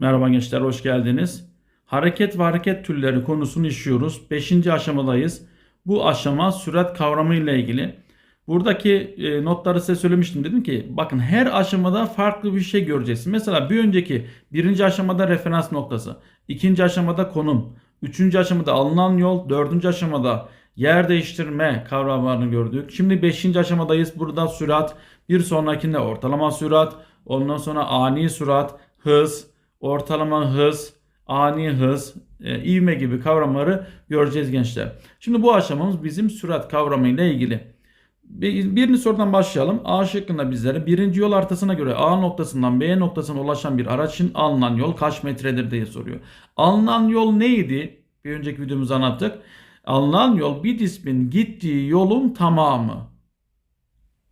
Merhaba gençler, hoş geldiniz. Hareket ve hareket türleri konusunu işliyoruz. Beşinci aşamadayız. Bu aşama sürat kavramı ile ilgili. Buradaki e, notları size söylemiştim. Dedim ki bakın her aşamada farklı bir şey göreceğiz. Mesela bir önceki birinci aşamada referans noktası. ikinci aşamada konum. Üçüncü aşamada alınan yol. Dördüncü aşamada yer değiştirme kavramlarını gördük. Şimdi beşinci aşamadayız. Burada sürat. Bir sonrakinde ortalama sürat. Ondan sonra ani sürat, hız, ortalama hız, ani hız, e, ivme gibi kavramları göreceğiz gençler. Şimdi bu aşamamız bizim sürat kavramı ile ilgili. Bir- Birinci sorudan başlayalım. A şıkkında bizlere birinci yol haritasına göre A noktasından B noktasına ulaşan bir araçın alınan yol kaç metredir diye soruyor. Alınan yol neydi? Bir önceki videomuzda anlattık. Alınan yol bir cismin gittiği yolun tamamı.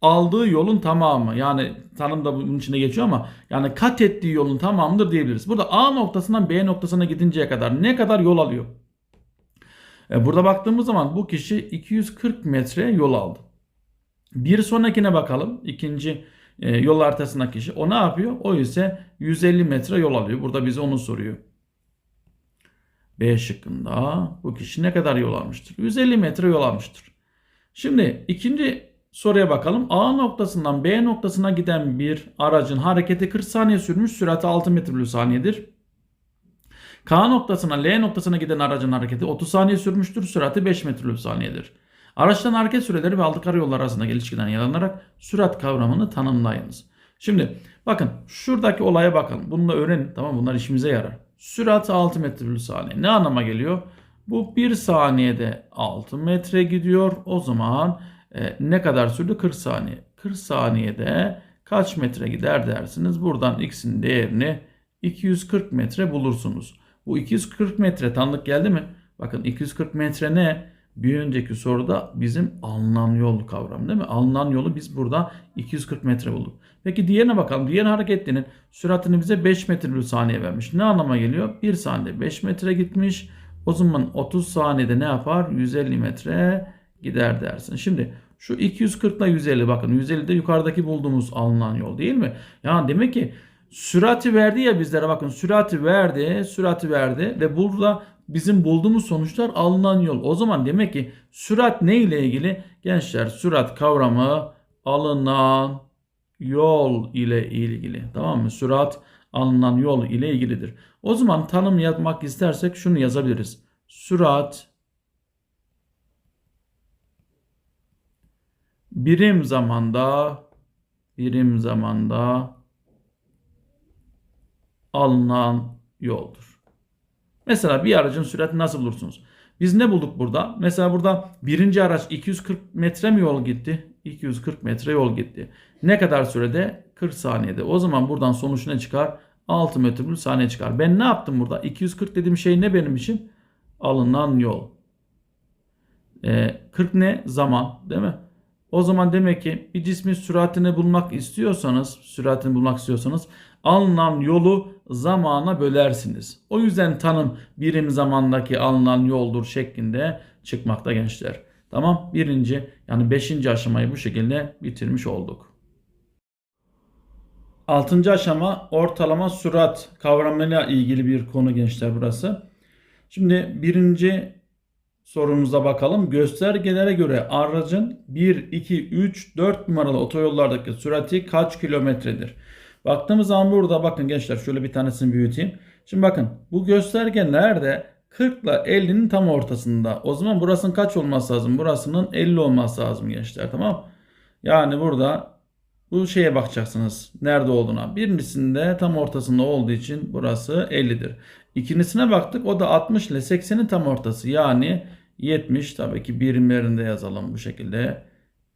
Aldığı yolun tamamı. Yani tanım da bunun içinde geçiyor ama yani kat ettiği yolun tamamıdır diyebiliriz. Burada A noktasından B noktasına gidinceye kadar ne kadar yol alıyor? E, Burada baktığımız zaman bu kişi 240 metre yol aldı. Bir sonrakine bakalım. İkinci e, yol haritasındaki kişi. O ne yapıyor? O ise 150 metre yol alıyor. Burada bize onu soruyor. B şıkkında bu kişi ne kadar yol almıştır? 150 metre yol almıştır. Şimdi ikinci soruya bakalım. A noktasından B noktasına giden bir aracın hareketi 40 saniye sürmüş. Sürati 6 metre bölü saniyedir. K noktasına L noktasına giden aracın hareketi 30 saniye sürmüştür. Sürati 5 metre bölü saniyedir. Araçların hareket süreleri ve aldıkları yollar arasındaki ilişkiden yararlanarak sürat kavramını tanımlayınız. Şimdi bakın şuradaki olaya bakın. Bunu da öğrenin. Tamam bunlar işimize yarar. Sürat 6 metre bölü saniye. Ne anlama geliyor? Bu 1 saniyede 6 metre gidiyor. O zaman e, ne kadar sürdü? 40 saniye. 40 saniyede kaç metre gider dersiniz. Buradan x'in değerini 240 metre bulursunuz. Bu 240 metre tanıdık geldi mi? Bakın 240 metre ne? Bir önceki soruda bizim alınan yol kavramı değil mi? Alınan yolu biz burada 240 metre bulduk. Peki diğerine bakalım. Diğer hareketinin süratini bize 5 metre bölü saniye vermiş. Ne anlama geliyor? 1 saniyede 5 metre gitmiş. O zaman 30 saniyede ne yapar? 150 metre gider dersin. Şimdi şu 240 ile 150 bakın 150 de yukarıdaki bulduğumuz alınan yol değil mi? Yani demek ki sürati verdi ya bizlere bakın sürati verdi, sürati verdi ve burada bizim bulduğumuz sonuçlar alınan yol. O zaman demek ki sürat ne ile ilgili? Gençler sürat kavramı alınan yol ile ilgili. Tamam mı? Sürat alınan yol ile ilgilidir. O zaman tanım yapmak istersek şunu yazabiliriz. Sürat birim zamanda birim zamanda alınan yoldur. Mesela bir aracın süratini nasıl bulursunuz? Biz ne bulduk burada? Mesela burada birinci araç 240 metre mi yol gitti? 240 metre yol gitti. Ne kadar sürede? 40 saniyede. O zaman buradan sonuç ne çıkar? 6 metre bölü saniye çıkar. Ben ne yaptım burada? 240 dediğim şey ne benim için? Alınan yol. Ee, 40 ne? Zaman. Değil mi? O zaman demek ki bir cismin süratini bulmak istiyorsanız, süratini bulmak istiyorsanız alınan yolu zamana bölersiniz. O yüzden tanım birim zamandaki alınan yoldur şeklinde çıkmakta gençler. Tamam birinci yani beşinci aşamayı bu şekilde bitirmiş olduk. Altıncı aşama ortalama sürat kavramıyla ilgili bir konu gençler burası. Şimdi birinci sorumuza bakalım. Göstergelere göre aracın 1, 2, 3, 4 numaralı otoyollardaki sürati kaç kilometredir? Baktığımız zaman burada bakın gençler şöyle bir tanesini büyüteyim. Şimdi bakın bu gösterge nerede? 40 ile 50'nin tam ortasında. O zaman burasının kaç olması lazım? Burasının 50 olması lazım gençler tamam Yani burada bu şeye bakacaksınız. Nerede olduğuna. Birincisinde tam ortasında olduğu için burası 50'dir. İkincisine baktık. O da 60 ile 80'in tam ortası. Yani 70 tabii ki birimlerinde yazalım bu şekilde.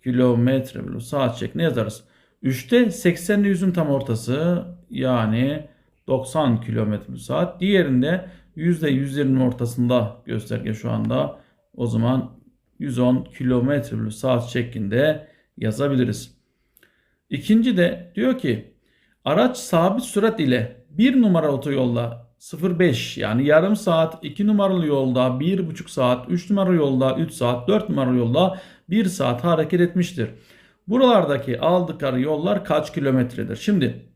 Kilometre bölü saat şeklinde yazarız. 3'te 80 ile 100'ün tam ortası yani 90 kilometre saat. Diğerinde yüzde yüzlerin ortasında gösterge şu anda. O zaman 110 kilometre bölü saat şeklinde yazabiliriz. İkinci de diyor ki araç sabit sürat ile 1 numara otoyolda 0.5 yani yarım saat 2 numaralı yolda 1.5 saat 3 numaralı yolda 3 saat 4 numaralı yolda 1 saat hareket etmiştir. Buralardaki aldıkları yollar kaç kilometredir? Şimdi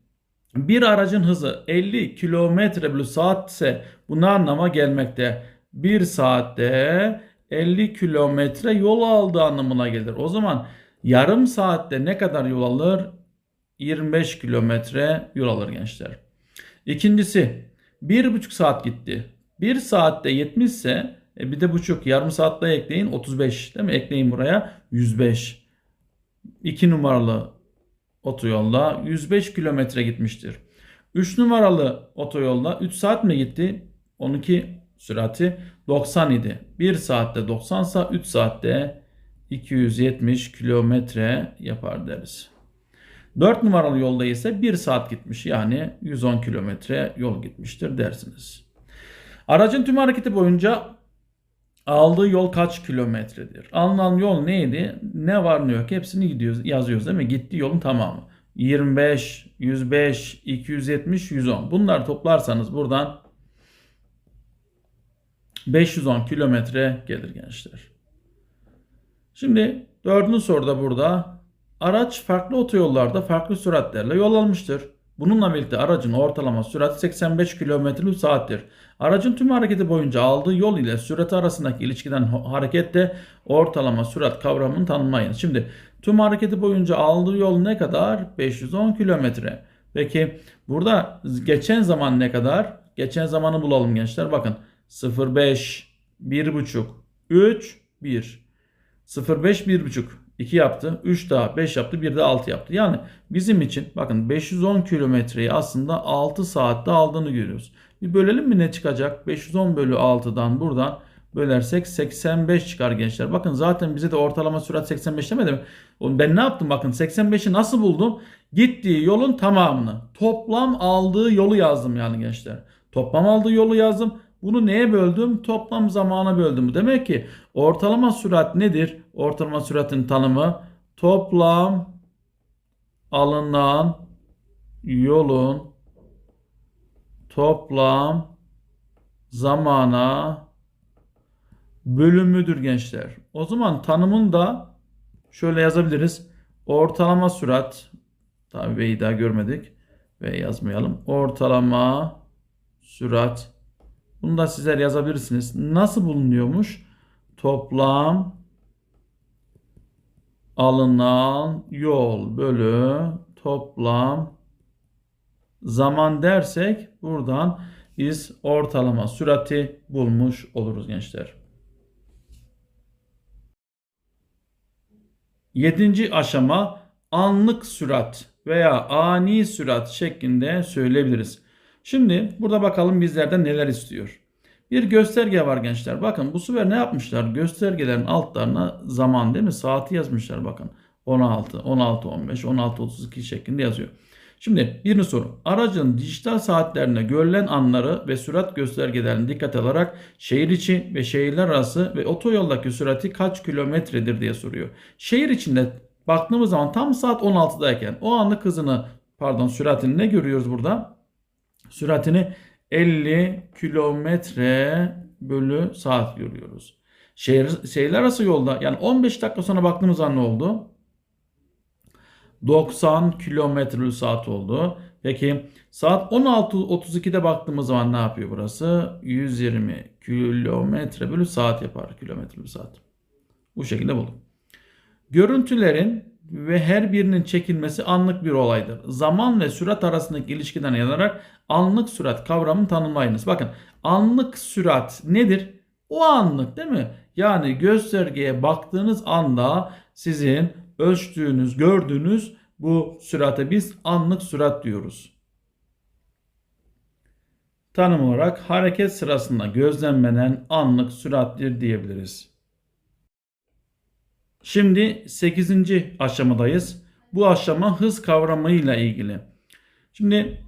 bir aracın hızı 50 kilometre bölü saat ise bu ne anlama gelmekte? Bir saatte 50 kilometre yol aldığı anlamına gelir. O zaman yarım saatte ne kadar yol alır? 25 kilometre yol alır gençler. İkincisi bir buçuk saat gitti. Bir saatte 70 ise e bir de buçuk yarım saatte ekleyin 35 değil mi? Ekleyin buraya 105. 2 numaralı otoyolda 105 kilometre gitmiştir. 3 numaralı otoyolda 3 saat mi gitti? 12 sürati 90 idi. 1 saatte 90 sa 3 saatte 270 kilometre yapar deriz. 4 numaralı yolda ise 1 saat gitmiş yani 110 kilometre yol gitmiştir dersiniz. Aracın tüm hareketi boyunca aldığı yol kaç kilometredir? Alınan yol neydi? Ne var ne yok hepsini gidiyoruz, yazıyoruz değil mi? Gittiği yolun tamamı. 25, 105, 270, 110. Bunları toplarsanız buradan 510 kilometre gelir gençler. Şimdi dördüncü soruda burada araç farklı otoyollarda farklı süratlerle yol almıştır. Bununla birlikte aracın ortalama sürati 85 km saattir. Aracın tüm hareketi boyunca aldığı yol ile sürati arasındaki ilişkiden harekette ortalama sürat kavramını tanımlayın. Şimdi tüm hareketi boyunca aldığı yol ne kadar? 510 kilometre. Peki burada geçen zaman ne kadar? Geçen zamanı bulalım gençler. Bakın 05, 1,5, 3, 1. 05, 1,5. 2 yaptı. 3 daha 5 yaptı. 1 de 6 yaptı. Yani bizim için bakın 510 kilometreyi aslında 6 saatte aldığını görüyoruz. Bir bölelim mi ne çıkacak? 510 bölü 6'dan buradan bölersek 85 çıkar gençler. Bakın zaten bize de ortalama sürat 85 demedi mi? Ben ne yaptım bakın 85'i nasıl buldum? Gittiği yolun tamamını. Toplam aldığı yolu yazdım yani gençler. Toplam aldığı yolu yazdım. Bunu neye böldüm? Toplam zamana böldüm. Demek ki ortalama sürat nedir? Ortalama süratin tanımı toplam alınan yolun toplam zamana bölümüdür gençler. O zaman tanımını da şöyle yazabiliriz. Ortalama sürat tabi B'yi daha görmedik ve yazmayalım. Ortalama sürat bunu da sizler yazabilirsiniz. Nasıl bulunuyormuş? Toplam alınan yol bölü toplam zaman dersek buradan biz ortalama sürati bulmuş oluruz gençler. Yedinci aşama anlık sürat veya ani sürat şeklinde söyleyebiliriz. Şimdi burada bakalım bizlerden neler istiyor. Bir gösterge var gençler. Bakın bu sefer ne yapmışlar? Göstergelerin altlarına zaman değil mi? Saati yazmışlar bakın. 16, 16, 15, 16, 32 şeklinde yazıyor. Şimdi birinci soru. Aracın dijital saatlerine görülen anları ve sürat göstergelerini dikkat alarak şehir içi ve şehirler arası ve otoyoldaki sürati kaç kilometredir diye soruyor. Şehir içinde baktığımız zaman tam saat 16'dayken o anlık hızını pardon süratini ne görüyoruz burada? Süratini 50 kilometre bölü saat görüyoruz. Şehir, şehirler arası yolda yani 15 dakika sonra baktığımız an ne oldu? 90 kilometre bölü saat oldu. Peki saat 16.32'de baktığımız zaman ne yapıyor burası? 120 kilometre bölü saat yapar. Kilometre bölü saat. Bu şekilde bulduk. Görüntülerin ve her birinin çekilmesi anlık bir olaydır. Zaman ve sürat arasındaki ilişkiden yanarak anlık sürat kavramını tanımlayınız. Bakın anlık sürat nedir? O anlık değil mi? Yani göstergeye baktığınız anda sizin ölçtüğünüz, gördüğünüz bu sürate biz anlık sürat diyoruz. Tanım olarak hareket sırasında gözlemlenen anlık sürattir diyebiliriz. Şimdi 8. aşamadayız. Bu aşama hız kavramıyla ilgili. Şimdi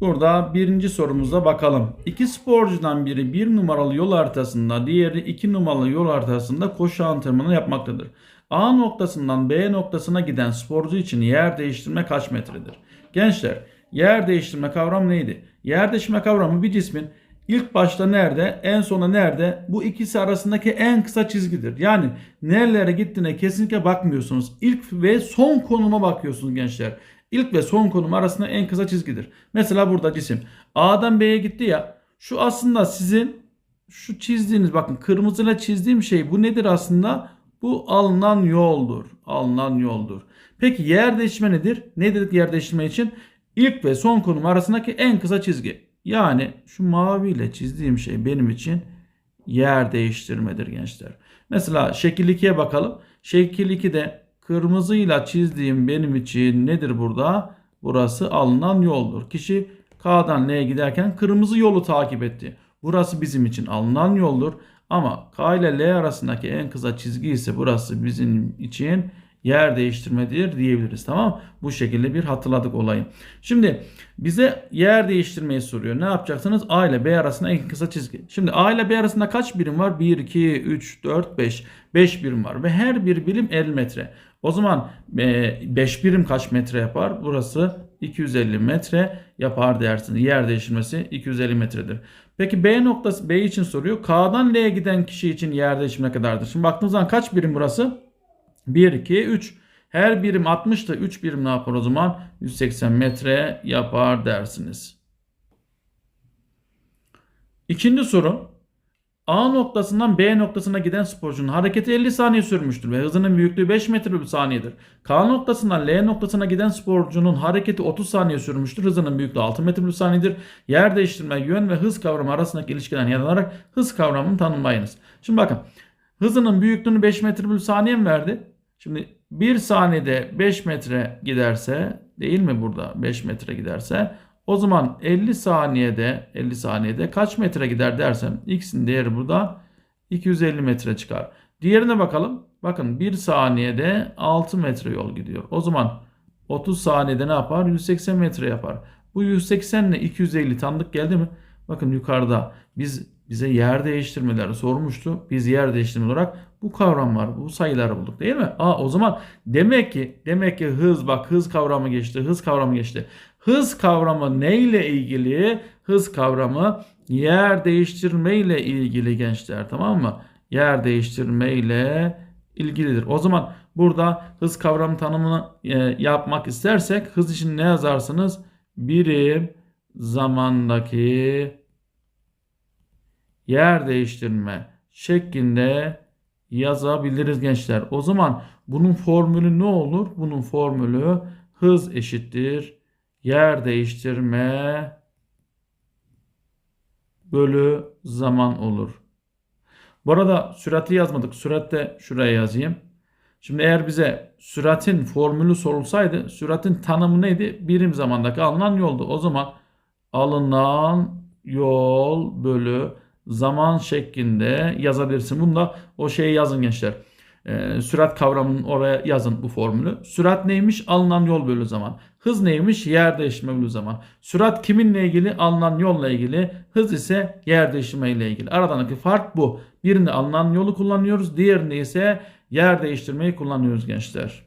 burada birinci sorumuza bakalım. İki sporcudan biri bir numaralı yol haritasında, diğeri iki numaralı yol haritasında koşu antrenmanı yapmaktadır. A noktasından B noktasına giden sporcu için yer değiştirme kaç metredir? Gençler, yer değiştirme kavramı neydi? Yer değiştirme kavramı bir cismin İlk başta nerede, en sona nerede? Bu ikisi arasındaki en kısa çizgidir. Yani nerelere gittiğine kesinlikle bakmıyorsunuz. İlk ve son konuma bakıyorsunuz gençler. İlk ve son konum arasında en kısa çizgidir. Mesela burada cisim A'dan B'ye gitti ya. Şu aslında sizin şu çizdiğiniz bakın kırmızıyla çizdiğim şey bu nedir aslında? Bu alınan yoldur. Alınan yoldur. Peki yer değiştirme nedir? Ne dedik yer değiştirme için? İlk ve son konum arasındaki en kısa çizgi. Yani şu maviyle çizdiğim şey benim için yer değiştirmedir gençler. Mesela şekil 2'ye bakalım. Şekil 2'de kırmızıyla çizdiğim benim için nedir burada? Burası alınan yoldur. Kişi K'dan L'ye giderken kırmızı yolu takip etti. Burası bizim için alınan yoldur. Ama K ile L arasındaki en kısa çizgi ise burası bizim için yer değiştirmedir diyebiliriz. Tamam Bu şekilde bir hatırladık olayı. Şimdi bize yer değiştirmeyi soruyor. Ne yapacaksınız? A ile B arasında en kısa çizgi. Şimdi A ile B arasında kaç birim var? 1, 2, 3, 4, 5. 5 birim var ve her bir birim 50 metre. O zaman 5 birim kaç metre yapar? Burası 250 metre yapar dersiniz. Yer değiştirmesi 250 metredir. Peki B noktası B için soruyor. K'dan L'ye giden kişi için yer değişimi ne kadardır? Şimdi baktığınız zaman kaç birim burası? 1, 2, 3. Her birim 60 da 3 birim ne yapar o zaman? 180 metre yapar dersiniz. İkinci soru. A noktasından B noktasına giden sporcunun hareketi 50 saniye sürmüştür ve hızının büyüklüğü 5 metre bir saniyedir. K noktasından L noktasına giden sporcunun hareketi 30 saniye sürmüştür. Hızının büyüklüğü 6 metre bir saniyedir. Yer değiştirme, yön ve hız kavramı arasındaki ilişkiden yararlanarak hız kavramını tanımlayınız. Şimdi bakın hızının büyüklüğünü 5 metre bir saniye mi verdi? Şimdi 1 saniyede 5 metre giderse değil mi burada 5 metre giderse o zaman 50 saniyede 50 saniyede kaç metre gider dersem x'in değeri burada 250 metre çıkar. Diğerine bakalım. Bakın 1 saniyede 6 metre yol gidiyor. O zaman 30 saniyede ne yapar? 180 metre yapar. Bu 180 ile 250 tanıdık geldi mi? Bakın yukarıda biz bize yer değiştirmeleri sormuştu. Biz yer değiştirme olarak bu kavram var. Bu sayıları bulduk değil mi? Aa o zaman demek ki demek ki hız bak hız kavramı geçti. Hız kavramı geçti. Hız kavramı neyle ilgili? Hız kavramı yer değiştirme ile ilgili gençler tamam mı? Yer değiştirme ile ilgilidir. O zaman burada hız kavramı tanımını e, yapmak istersek hız için ne yazarsınız? Birim zamandaki yer değiştirme şeklinde yazabiliriz gençler. O zaman bunun formülü ne olur? Bunun formülü hız eşittir yer değiştirme bölü zaman olur. Bu arada sürati yazmadık. Süratte şuraya yazayım. Şimdi eğer bize süratin formülü sorulsaydı süratin tanımı neydi? Birim zamandaki alınan yoldu. O zaman alınan yol bölü zaman şeklinde yazabilirsin. Bunu da o şeyi yazın gençler. Ee, sürat kavramının oraya yazın bu formülü. Sürat neymiş? Alınan yol bölü zaman. Hız neymiş? Yer değiştirme bölü zaman. Sürat kiminle ilgili? Alınan yolla ilgili. Hız ise yer değiştirme ile ilgili. Aradaki fark bu. Birinde alınan yolu kullanıyoruz. Diğerinde ise yer değiştirmeyi kullanıyoruz gençler.